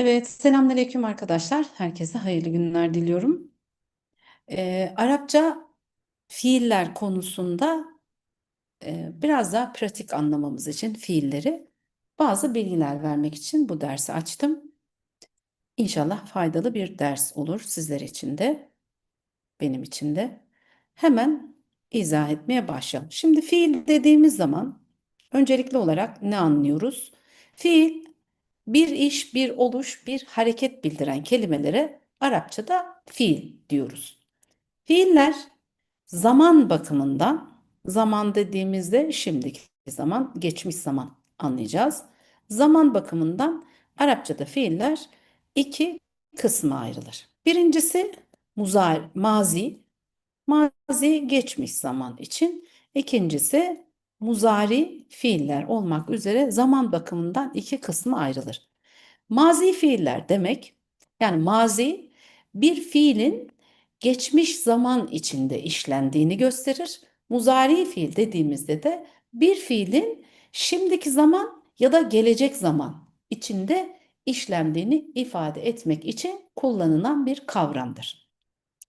Evet, selamünaleyküm arkadaşlar. Herkese hayırlı günler diliyorum. Ee, Arapça fiiller konusunda e, biraz daha pratik anlamamız için fiilleri bazı bilgiler vermek için bu dersi açtım. İnşallah faydalı bir ders olur sizler için de, benim için de. Hemen izah etmeye başlayalım. Şimdi fiil dediğimiz zaman öncelikli olarak ne anlıyoruz? Fiil bir iş, bir oluş, bir hareket bildiren kelimelere Arapçada fiil diyoruz. Fiiller zaman bakımından, zaman dediğimizde şimdiki zaman, geçmiş zaman anlayacağız. Zaman bakımından Arapçada fiiller iki kısma ayrılır. Birincisi muzar, mazi, mazi geçmiş zaman için. İkincisi muzari fiiller olmak üzere zaman bakımından iki kısma ayrılır. Mazi fiiller demek yani mazi bir fiilin geçmiş zaman içinde işlendiğini gösterir. Muzari fiil dediğimizde de bir fiilin şimdiki zaman ya da gelecek zaman içinde işlendiğini ifade etmek için kullanılan bir kavramdır.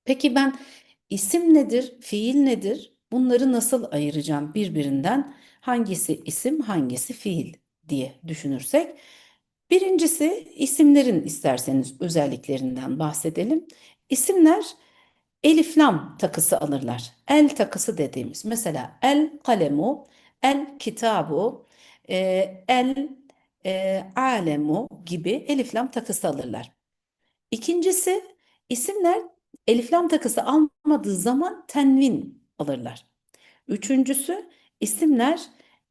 Peki ben isim nedir, fiil nedir? Bunları nasıl ayıracağım birbirinden? Hangisi isim, hangisi fiil diye düşünürsek Birincisi isimlerin isterseniz özelliklerinden bahsedelim. İsimler eliflam takısı alırlar. El takısı dediğimiz mesela el kalemu, el kitabu, e, el e, alemu gibi eliflam takısı alırlar. İkincisi isimler eliflam takısı almadığı zaman tenvin alırlar. Üçüncüsü isimler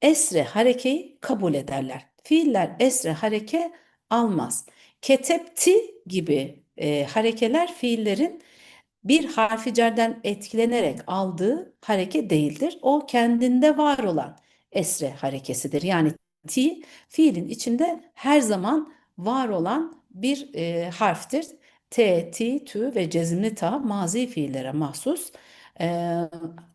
esre harekeyi kabul ederler. Fiiller esre hareke almaz. Ketepti gibi e, harekeler fiillerin bir harfi cerden etkilenerek aldığı hareke değildir. O kendinde var olan esre harekesidir. Yani ti fiilin içinde her zaman var olan bir e, harftir. T, ti, tü ve cezimli ta mazi fiillere mahsus e,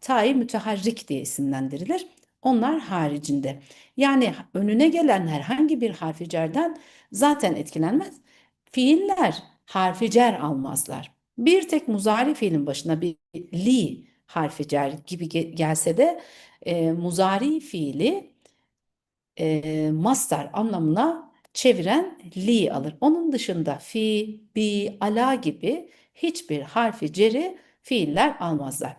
ta'yı müteharrik diye isimlendirilir. Onlar haricinde. Yani önüne gelen herhangi bir harfi cerden zaten etkilenmez. Fiiller harfi cer almazlar. Bir tek muzari fiilin başına bir li harfi cer gibi gelse de e, muzari fiili e, mastar anlamına çeviren li alır. Onun dışında fi, bi, ala gibi hiçbir harfi ceri fiiller almazlar.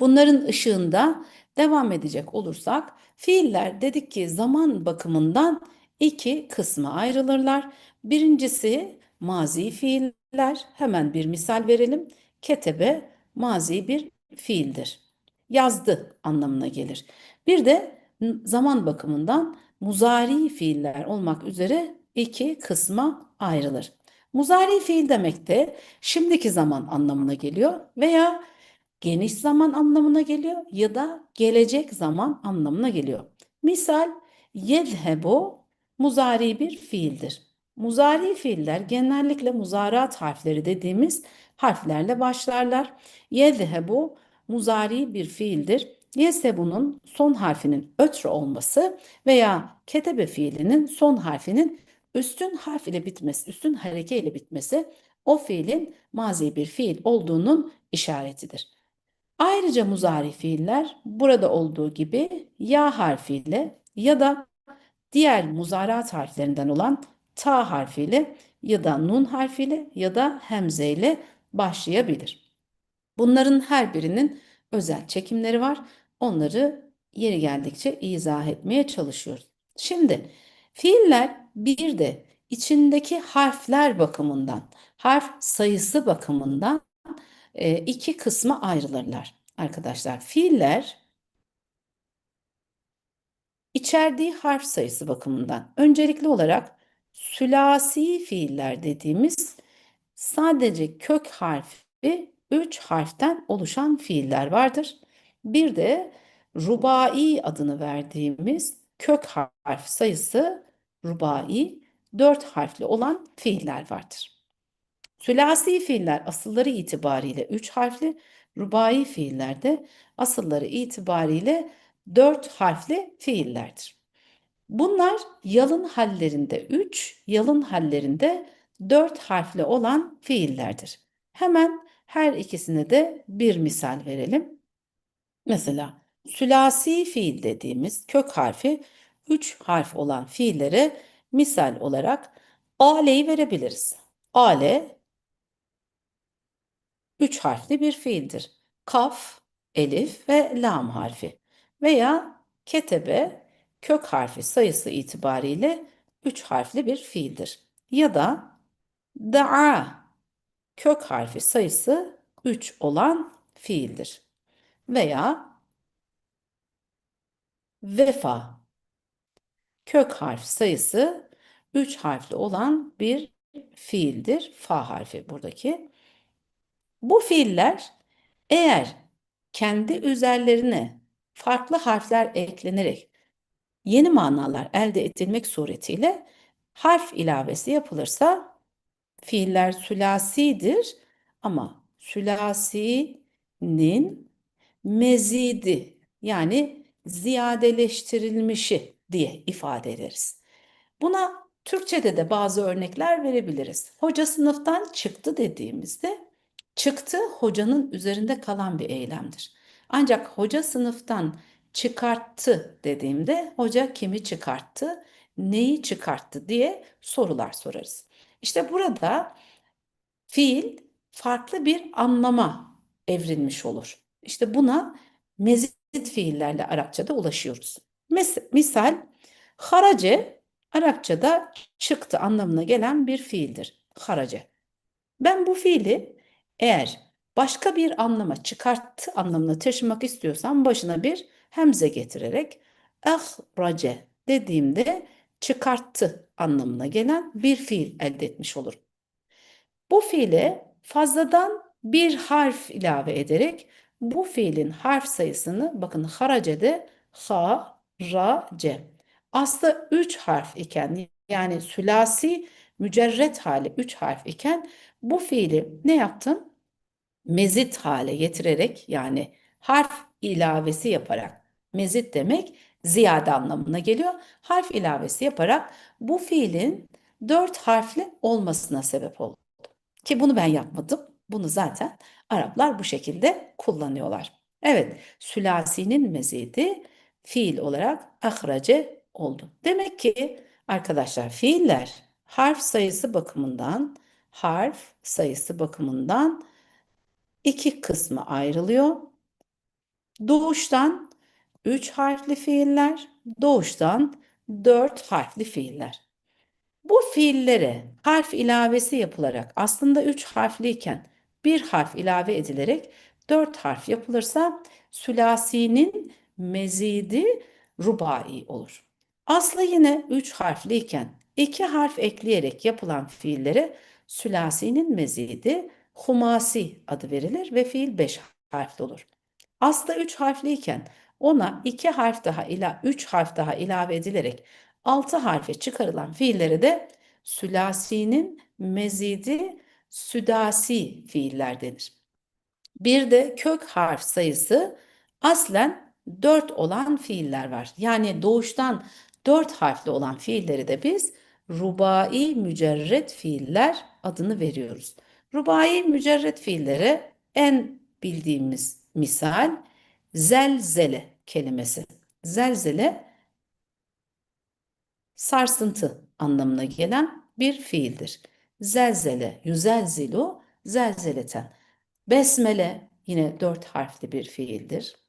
Bunların ışığında devam edecek olursak fiiller dedik ki zaman bakımından iki kısma ayrılırlar. Birincisi mazi fiiller. Hemen bir misal verelim. Ketebe mazi bir fiildir. Yazdı anlamına gelir. Bir de zaman bakımından muzari fiiller olmak üzere iki kısma ayrılır. Muzari fiil demek de şimdiki zaman anlamına geliyor veya geniş zaman anlamına geliyor ya da gelecek zaman anlamına geliyor. Misal yezhebu muzari bir fiildir. Muzari fiiller genellikle muzarat harfleri dediğimiz harflerle başlarlar. Yezhebu muzari bir fiildir. Yezhebu'nun son harfinin ötre olması veya ketebe fiilinin son harfinin üstün harf ile bitmesi, üstün hareke ile bitmesi o fiilin mazi bir fiil olduğunun işaretidir. Ayrıca muzari fiiller burada olduğu gibi ya harfiyle ya da diğer muzarat harflerinden olan ta harfiyle ya da nun harfiyle ya da hemzeyle başlayabilir. Bunların her birinin özel çekimleri var. Onları yeri geldikçe izah etmeye çalışıyoruz. Şimdi fiiller bir de içindeki harfler bakımından, harf sayısı bakımından e, iki kısma ayrılırlar arkadaşlar. Fiiller içerdiği harf sayısı bakımından öncelikli olarak sülasi fiiller dediğimiz sadece kök harfi 3 harften oluşan fiiller vardır. Bir de rubai adını verdiğimiz kök harf sayısı rubai 4 harfli olan fiiller vardır. Sülasi fiiller asılları itibariyle 3 harfli, rubai fiiller de asılları itibariyle 4 harfli fiillerdir. Bunlar yalın hallerinde 3, yalın hallerinde 4 harfli olan fiillerdir. Hemen her ikisine de bir misal verelim. Mesela sülasi fiil dediğimiz kök harfi 3 harf olan fiillere misal olarak ale'yi verebiliriz. Ale 3 harfli bir fiildir. Kaf, elif ve lam harfi veya ketebe kök harfi sayısı itibariyle 3 harfli bir fiildir. Ya da da'a kök harfi sayısı 3 olan fiildir. Veya vefa kök harf sayısı 3 harfli olan bir fiildir. Fa harfi buradaki. Bu fiiller eğer kendi üzerlerine farklı harfler eklenerek yeni manalar elde edilmek suretiyle harf ilavesi yapılırsa fiiller sülasidir ama sülasinin mezidi yani ziyadeleştirilmişi diye ifade ederiz. Buna Türkçe'de de bazı örnekler verebiliriz. Hoca sınıftan çıktı dediğimizde çıktı hocanın üzerinde kalan bir eylemdir. Ancak hoca sınıftan çıkarttı dediğimde hoca kimi çıkarttı, neyi çıkarttı diye sorular sorarız. İşte burada fiil farklı bir anlama evrilmiş olur. İşte buna mezit fiillerle Arapçada ulaşıyoruz. Mes misal harace Arapçada çıktı anlamına gelen bir fiildir. Harace. Ben bu fiili eğer başka bir anlama çıkarttı anlamına taşımak istiyorsam başına bir hemze getirerek ahrace dediğimde çıkarttı anlamına gelen bir fiil elde etmiş olurum. Bu fiile fazladan bir harf ilave ederek bu fiilin harf sayısını bakın haracede ha, ra, ce. Aslında 3 harf iken yani sülasi mücerret hali 3 harf iken bu fiili ne yaptım? Mezit hale getirerek yani harf ilavesi yaparak mezit demek ziyade anlamına geliyor. Harf ilavesi yaparak bu fiilin 4 harfli olmasına sebep oldu. Ki bunu ben yapmadım. Bunu zaten Araplar bu şekilde kullanıyorlar. Evet, sülasinin mezidi fiil olarak ahrace oldu. Demek ki arkadaşlar fiiller harf sayısı bakımından harf sayısı bakımından iki kısma ayrılıyor. Doğuştan üç harfli fiiller, doğuştan dört harfli fiiller. Bu fiillere harf ilavesi yapılarak aslında üç harfliyken bir harf ilave edilerek dört harf yapılırsa sülasinin mezidi rubai olur. Aslı yine üç harfliyken iki harf ekleyerek yapılan fiillere sülasinin mezidi humasi adı verilir ve fiil beş harfli olur. Aslı üç harfliyken ona iki harf daha ila üç harf daha ilave edilerek altı harfe çıkarılan fiillere de sülasinin mezidi südasi fiiller denir. Bir de kök harf sayısı aslen 4 olan fiiller var. Yani doğuştan 4 harfli olan fiilleri de biz rubai mücerret fiiller adını veriyoruz. Rubai mücerret fiillere en bildiğimiz misal zelzele kelimesi. Zelzele sarsıntı anlamına gelen bir fiildir. Zelzele, yüzelzilu, zelzeleten. Besmele yine dört harfli bir fiildir.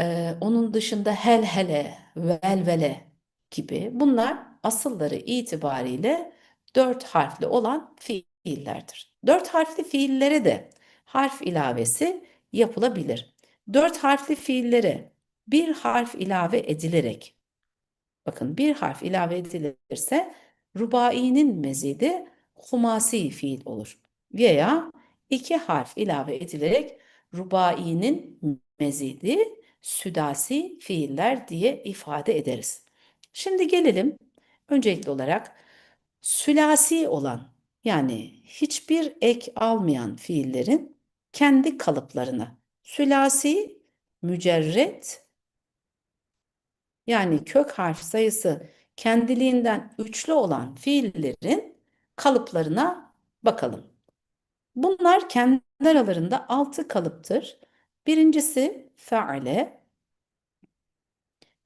Ee, onun dışında helhele, velvele gibi bunlar asılları itibariyle dört harfli olan fiillerdir. Dört harfli fiillere de harf ilavesi yapılabilir. Dört harfli fiillere bir harf ilave edilerek bakın bir harf ilave edilirse rubainin mezidi humasi fiil olur. Veya iki harf ilave edilerek rubainin mezidi südasi fiiller diye ifade ederiz. Şimdi gelelim öncelikli olarak sülasi olan yani hiçbir ek almayan fiillerin kendi kalıplarına. Sülasi, mücerret yani kök harf sayısı kendiliğinden üçlü olan fiillerin kalıplarına bakalım. Bunlar kendi aralarında altı kalıptır. Birincisi feale,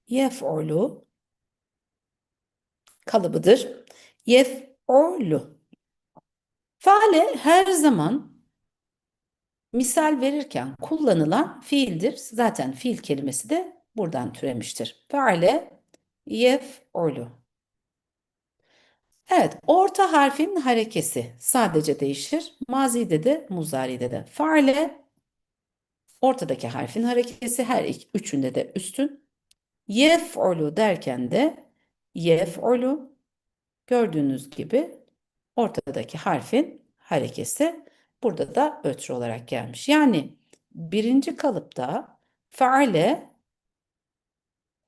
yef'ulu kalıbıdır. Yef'ulu. Feale her zaman misal verirken kullanılan fiildir. Zaten fiil kelimesi de buradan türemiştir. Feale, yef'ulu. Evet, orta harfin harekesi sadece değişir. Mazide de, muzaride de. Faale, ortadaki harfin harekesi her iki, üçünde de üstün. Yef'ulu derken de yef'ulu gördüğünüz gibi ortadaki harfin harekesi burada da ötürü olarak gelmiş. Yani birinci kalıpta faale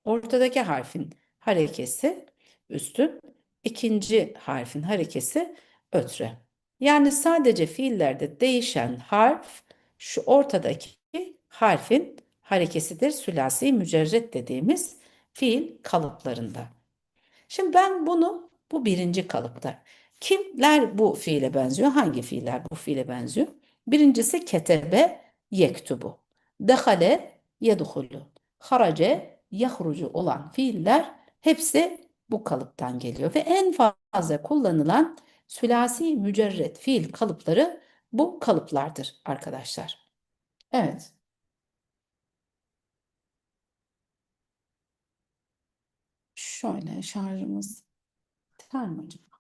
ortadaki harfin harekesi üstün, ikinci harfin harekesi ötre. Yani sadece fiillerde değişen harf şu ortadaki harfin harekesidir. Sülasi mücerret dediğimiz fiil kalıplarında. Şimdi ben bunu bu birinci kalıpta. Kimler bu fiile benziyor? Hangi fiiller bu fiile benziyor? Birincisi ketebe yektubu. Dehale yedhulu. Harace yahrucu olan fiiller hepsi bu kalıptan geliyor ve en fazla kullanılan sülasi mücerret fiil kalıpları bu kalıplardır arkadaşlar. Evet. Şöyle şarjımız biter mi acaba?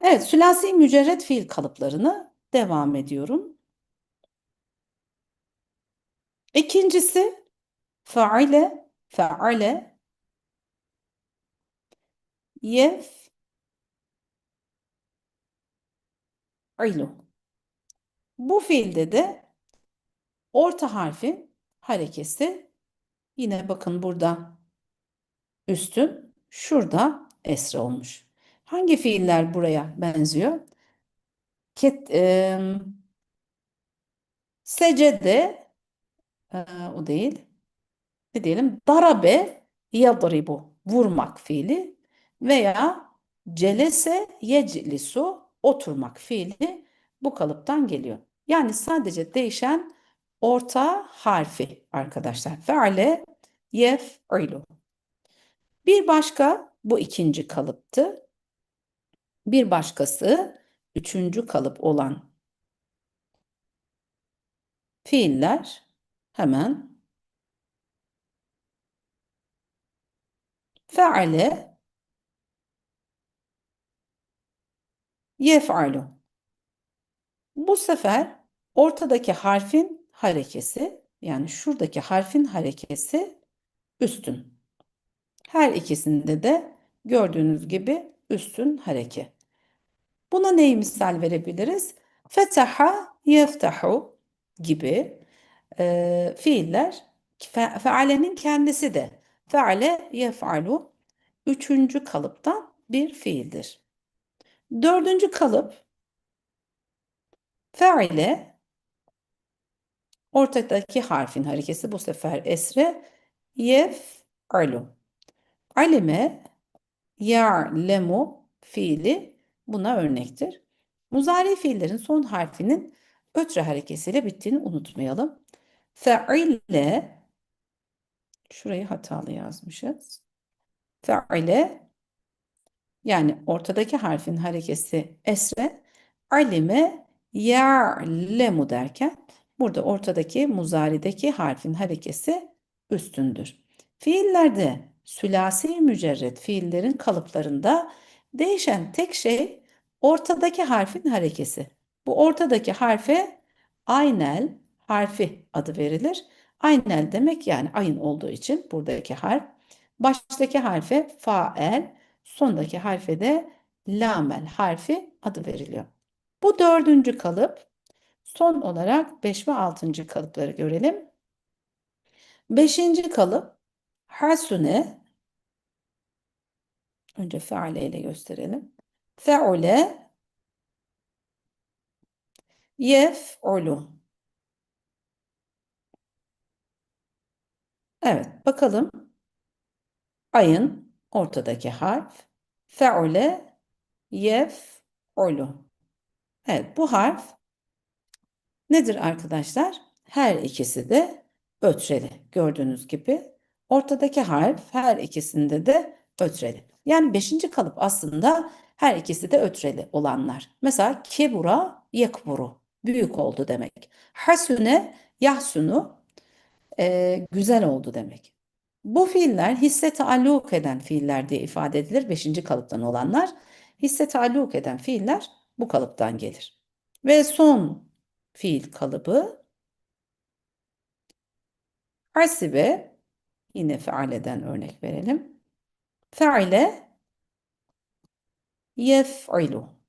Evet, sülasi mücerret fiil kalıplarını devam ediyorum. İkincisi faile, faale, yef, ilu. Bu fiilde de orta harfin harekesi yine bakın burada üstün, şurada esre olmuş. Hangi fiiller buraya benziyor? Ket, e, secede e, o değil. Ne diyelim? Darabe yadribu vurmak fiili veya celese yeclisu oturmak fiili bu kalıptan geliyor. Yani sadece değişen orta harfi arkadaşlar. Feale yef'ilu. Bir başka bu ikinci kalıptı. Bir başkası üçüncü kalıp olan fiiller hemen feale yef'alu. Bu sefer ortadaki harfin harekesi yani şuradaki harfin harekesi üstün. Her ikisinde de gördüğünüz gibi üstün hareke. Buna neyi misal verebiliriz? Fetaha yeftahu gibi e, fiiller fe, fealenin kendisi de feale yef'alu üçüncü kalıptan bir fiildir. Dördüncü kalıp feale ortadaki harfin harekesi bu sefer esre yef'alu. Alime ya'lemu fiili buna örnektir. Muzari fiillerin son harfinin ötre harekesiyle bittiğini unutmayalım. Fe'ile şurayı hatalı yazmışız. Fe'ile yani ortadaki harfin harekesi esre alime ya'lemu derken burada ortadaki muzarideki harfin harekesi üstündür. Fiillerde sülasi mücerret fiillerin kalıplarında değişen tek şey ortadaki harfin harekesi. Bu ortadaki harfe aynel harfi adı verilir. Aynel demek yani ayın olduğu için buradaki harf. Baştaki harfe fael, sondaki harfe de lamel harfi adı veriliyor. Bu dördüncü kalıp. Son olarak 5 ve 6. kalıpları görelim. Beşinci kalıp hasune. Önce feale ile gösterelim. Feule yef'ulu. Evet, bakalım. Ayın ortadaki harf fe'ule yef'ulu. Evet, bu harf nedir arkadaşlar? Her ikisi de ötreli. Gördüğünüz gibi ortadaki harf her ikisinde de ötreli. Yani beşinci kalıp aslında her ikisi de ötreli olanlar. Mesela kebura yekburu. Büyük oldu demek. Hasune yahsunu e, güzel oldu demek. Bu fiiller hisse taalluk eden fiiller diye ifade edilir. Beşinci kalıptan olanlar. Hisse taalluk eden fiiller bu kalıptan gelir. Ve son fiil kalıbı hasibe yine fealeden örnek verelim. Feale yef'ilu.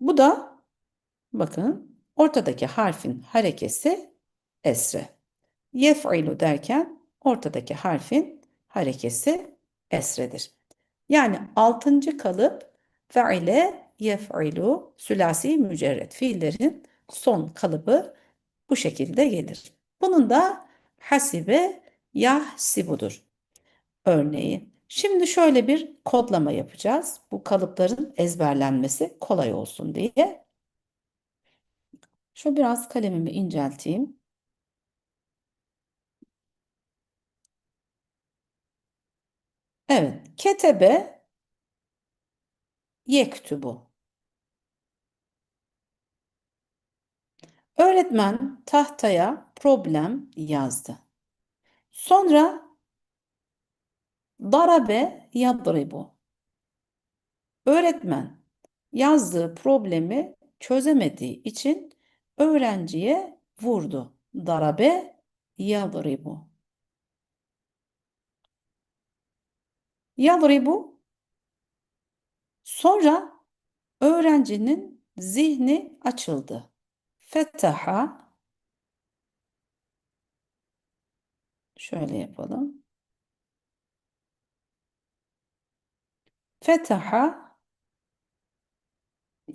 Bu da bakın ortadaki harfin harekesi esre. Yef'ilu derken ortadaki harfin harekesi esredir. Yani altıncı kalıp feile yef'ilu sülasi mücerret fiillerin son kalıbı bu şekilde gelir. Bunun da hasibe yahsibudur örneği. Şimdi şöyle bir kodlama yapacağız. Bu kalıpların ezberlenmesi kolay olsun diye. Şu biraz kalemimi incelteyim. Evet, ketebe yektubu. Öğretmen tahtaya problem yazdı. Sonra darabe yadribu. Öğretmen yazdığı problemi çözemediği için öğrenciye vurdu. Darabe yadribu. Yadribu sonra öğrencinin zihni açıldı. Fetaha şöyle yapalım. Fetaha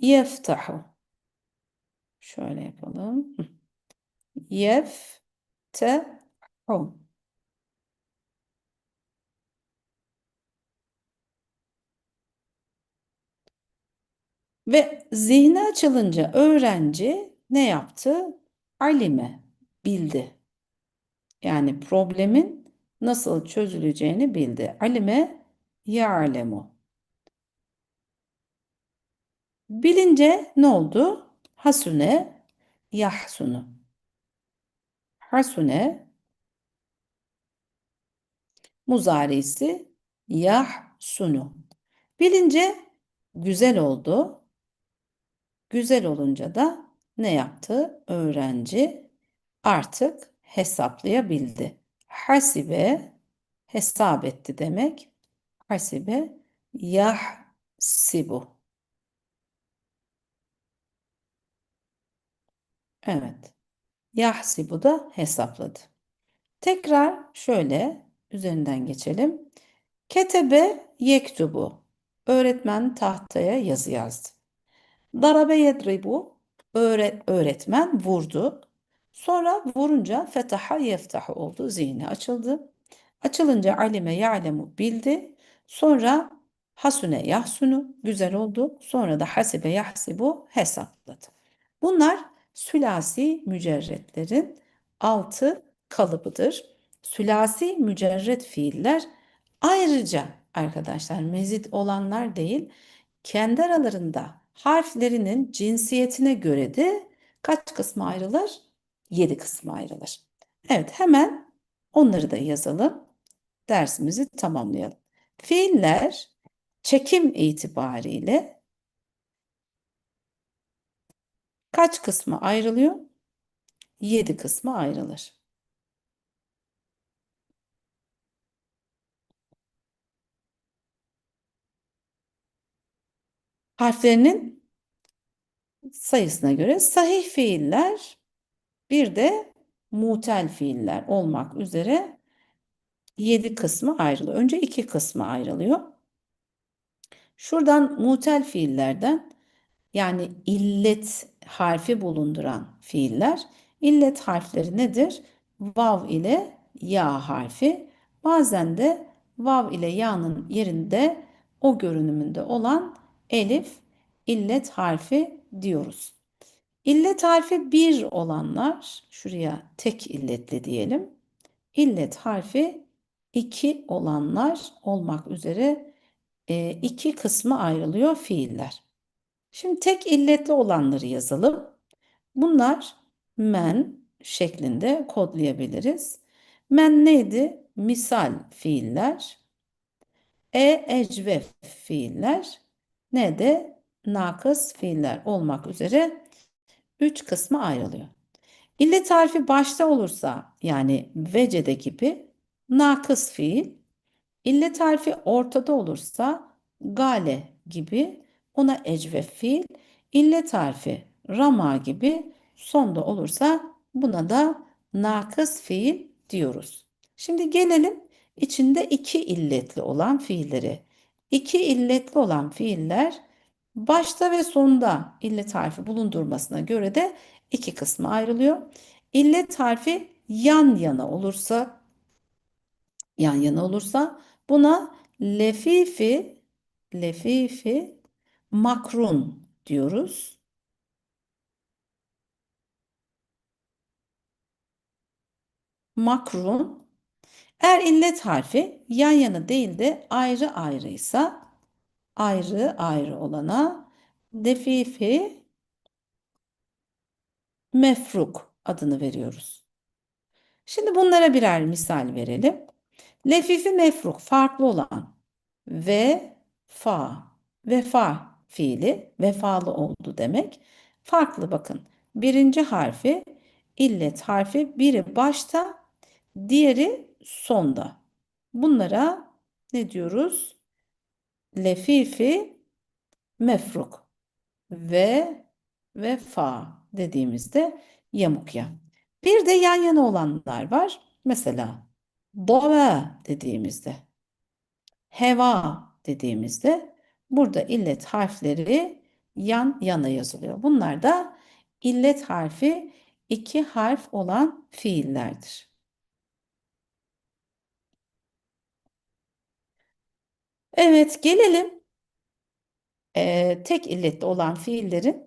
yeftahu şöyle yapalım. Yeftehu Ve zihni açılınca öğrenci ne yaptı? Alime, bildi. Yani problemin nasıl çözüleceğini bildi. Alime ya'lemu. Bilince ne oldu? Hasune yahsunu. Hasune muzarisi yahsunu. Bilince güzel oldu. Güzel olunca da ne yaptı? Öğrenci artık hesaplayabildi. Hasibe hesap etti demek. Hasibe yahsibu. Evet. Yahsibu da hesapladı. Tekrar şöyle üzerinden geçelim. Ketebe yektubu. Öğretmen tahtaya yazı yazdı. Darabe yedribu. Öğret, öğretmen vurdu. Sonra vurunca fetaha yeftahu oldu. Zihni açıldı. Açılınca alime ya'lemu bildi. Sonra hasune yahsunu güzel oldu. Sonra da hasibe yahsibu hesapladı. Bunlar sülasi mücerretlerin altı kalıbıdır. Sülasi mücerret fiiller ayrıca arkadaşlar mezit olanlar değil kendi aralarında harflerinin cinsiyetine göre de kaç kısma ayrılır? 7 kısma ayrılır. Evet hemen onları da yazalım. Dersimizi tamamlayalım. Fiiller çekim itibariyle kaç kısma ayrılıyor? 7 kısma ayrılır. Harflerinin sayısına göre sahih fiiller bir de mutel fiiller olmak üzere 7 kısmı ayrılıyor. Önce 2 kısmı ayrılıyor. Şuradan mutel fiillerden yani illet harfi bulunduran fiiller. İllet harfleri nedir? Vav ile ya harfi. Bazen de vav ile ya'nın yerinde o görünümünde olan elif illet harfi diyoruz. İllet harfi bir olanlar, şuraya tek illetli diyelim. İllet harfi iki olanlar olmak üzere e, iki kısmı ayrılıyor fiiller. Şimdi tek illetli olanları yazalım. Bunlar men şeklinde kodlayabiliriz. Men neydi? Misal fiiller. E ecvef fiiller. Ne de nakıs fiiller olmak üzere üç kısmı ayrılıyor. İllet harfi başta olursa yani vecede gibi nakıs fiil, İllet harfi ortada olursa gale gibi ona ecvef fiil, illet harfi rama gibi sonda olursa buna da nakıs fiil diyoruz. Şimdi gelelim içinde iki illetli olan fiilleri. İki illetli olan fiiller başta ve sonda illet harfi bulundurmasına göre de iki kısma ayrılıyor. İllet harfi yan yana olursa yan yana olursa buna lefifi lefifi makrun diyoruz. Makrun eğer illet harfi yan yana değil de ayrı ayrıysa ayrı ayrı olana lefifi mefruk adını veriyoruz. Şimdi bunlara birer misal verelim. Lefifi mefruk farklı olan ve fa vefa fiili vefalı oldu demek. Farklı bakın. Birinci harfi illet harfi biri başta diğeri sonda. Bunlara ne diyoruz? Lefifi mefruk ve vefa dediğimizde yamuk ya. Bir de yan yana olanlar var. Mesela dova dediğimizde, heva dediğimizde burada illet harfleri yan yana yazılıyor. Bunlar da illet harfi iki harf olan fiillerdir. Evet gelelim e, tek illetli olan fiillerin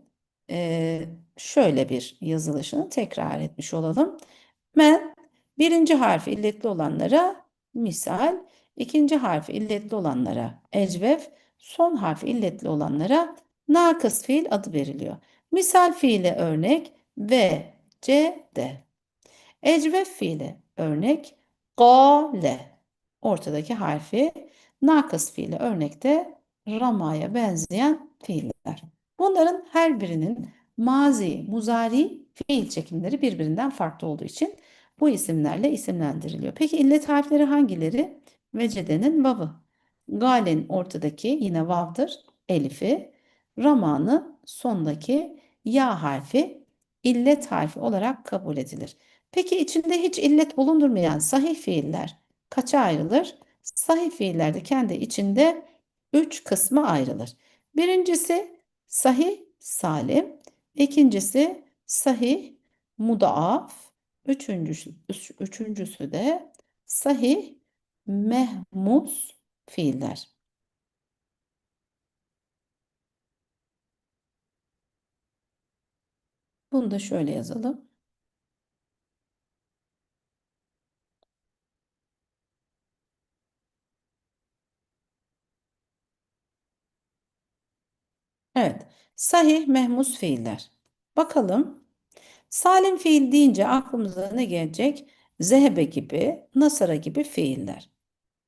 e, şöyle bir yazılışını tekrar etmiş olalım. Men birinci harfi illetli olanlara misal, ikinci harfi illetli olanlara ecvef, son harfi illetli olanlara nakıs fiil adı veriliyor. Misal fiile örnek ve c de. Ecvef fiile örnek gale. Ortadaki harfi nakıs fiile örnekte ramaya benzeyen fiiller. Bunların her birinin mazi, muzari fiil çekimleri birbirinden farklı olduğu için bu isimlerle isimlendiriliyor. Peki illet harfleri hangileri? Vecede'nin vavı. Gale'nin ortadaki yine vav'dır. Elifi. Raman'ın sondaki ya harfi illet harfi olarak kabul edilir. Peki içinde hiç illet bulundurmayan sahih fiiller kaça ayrılır? Sahih fiiller de kendi içinde üç kısma ayrılır. Birincisi sahih salim, ikincisi sahih mudaaf, üçüncüsü, üçüncüsü de sahih mehmus fiiller. Bunu da şöyle yazalım. Evet. Sahih mehmus fiiller. Bakalım. Salim fiil deyince aklımıza ne gelecek? Zehebe gibi, nasara gibi fiiller.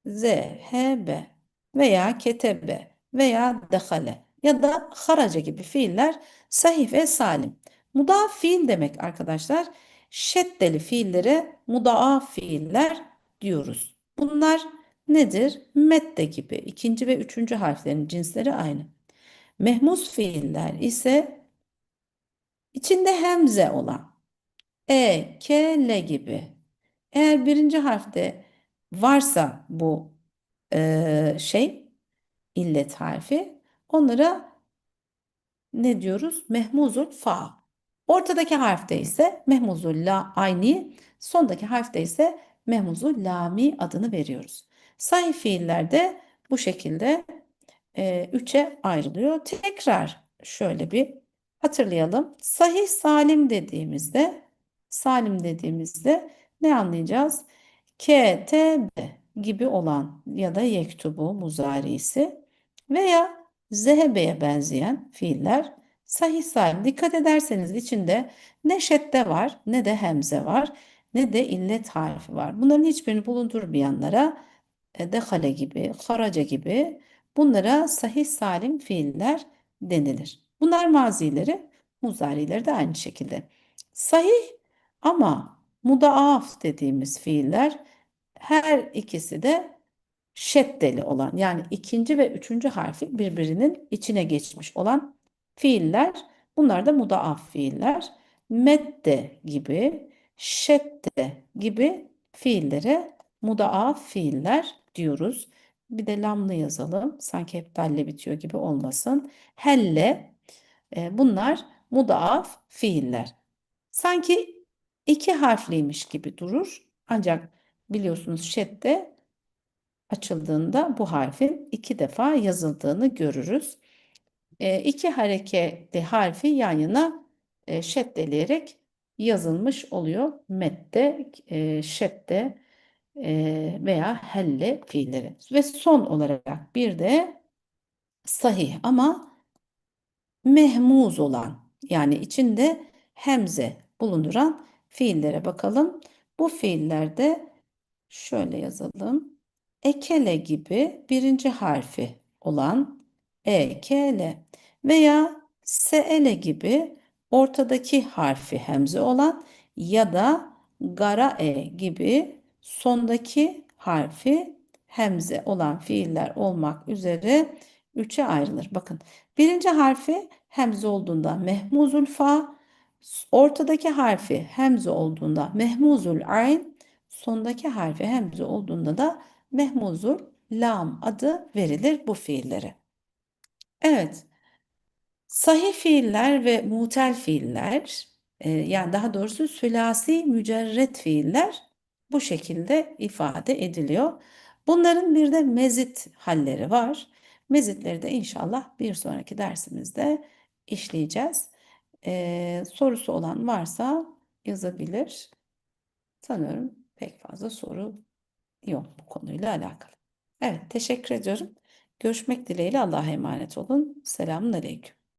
Zehebe veya ketebe veya dehale ya da haraca gibi fiiller sahih ve salim. Mudaaf fiil demek arkadaşlar. Şeddeli fiillere mudaaf fiiller diyoruz. Bunlar nedir? Medde gibi ikinci ve üçüncü harflerin cinsleri aynı. Mehmus fiiller ise içinde hemze olan e, k, l gibi. Eğer birinci harfte varsa bu e, şey illet harfi. Onlara ne diyoruz? Mehmuzul fa. Ortadaki harfte ise mehmuzul la ayni, sondaki harfte ise mehmuzul lami adını veriyoruz. Sahih fiiller de bu şekilde e, üçe ayrılıyor. Tekrar şöyle bir hatırlayalım. Sahih salim dediğimizde salim dediğimizde ne anlayacağız? KTB gibi olan ya da yektubu muzarisi veya zehebeye benzeyen fiiller sahih salim. Dikkat ederseniz içinde ne şedde var ne de hemze var ne de illet harfi var. Bunların hiçbirini bulundurmayanlara e, dehale gibi, haraca gibi bunlara sahih salim fiiller denilir. Bunlar mazileri, muzarileri de aynı şekilde. Sahih ama mudaaf dediğimiz fiiller her ikisi de şeddeli olan yani ikinci ve üçüncü harfi birbirinin içine geçmiş olan fiiller. Bunlar da mudaaf fiiller. Medde gibi, şedde gibi fiillere mudaaf fiiller diyoruz. Bir de lamlı yazalım. Sanki hep dalle bitiyor gibi olmasın. Helle e, bunlar mudaaf fiiller. Sanki iki harfliymiş gibi durur. Ancak biliyorsunuz şedde açıldığında bu harfin iki defa yazıldığını görürüz. E, iki hareketli harfi yan yana e, şeddeleyerek yazılmış oluyor. Mette, e, şedde e, veya helle fiilleri. Ve son olarak bir de sahih ama mehmuz olan yani içinde hemze bulunduran fiillere bakalım. Bu fiillerde şöyle yazalım. Ekele gibi birinci harfi olan ekele veya seele gibi ortadaki harfi hemze olan ya da garae gibi sondaki harfi hemze olan fiiller olmak üzere üçe ayrılır. Bakın birinci harfi hemze olduğunda mehmuzul fa, ortadaki harfi hemze olduğunda mehmuzul ayn, sondaki harfi hemze olduğunda da mehmuzul lam adı verilir bu fiillere. Evet. Sahih fiiller ve mutel fiiller e, yani daha doğrusu sülasi mücerret fiiller bu şekilde ifade ediliyor. Bunların bir de mezit halleri var. Mezitleri de inşallah bir sonraki dersimizde işleyeceğiz. Ee, sorusu olan varsa yazabilir. Sanıyorum pek fazla soru yok bu konuyla alakalı. Evet teşekkür ediyorum. Görüşmek dileğiyle Allah'a emanet olun. Selamun Aleyküm.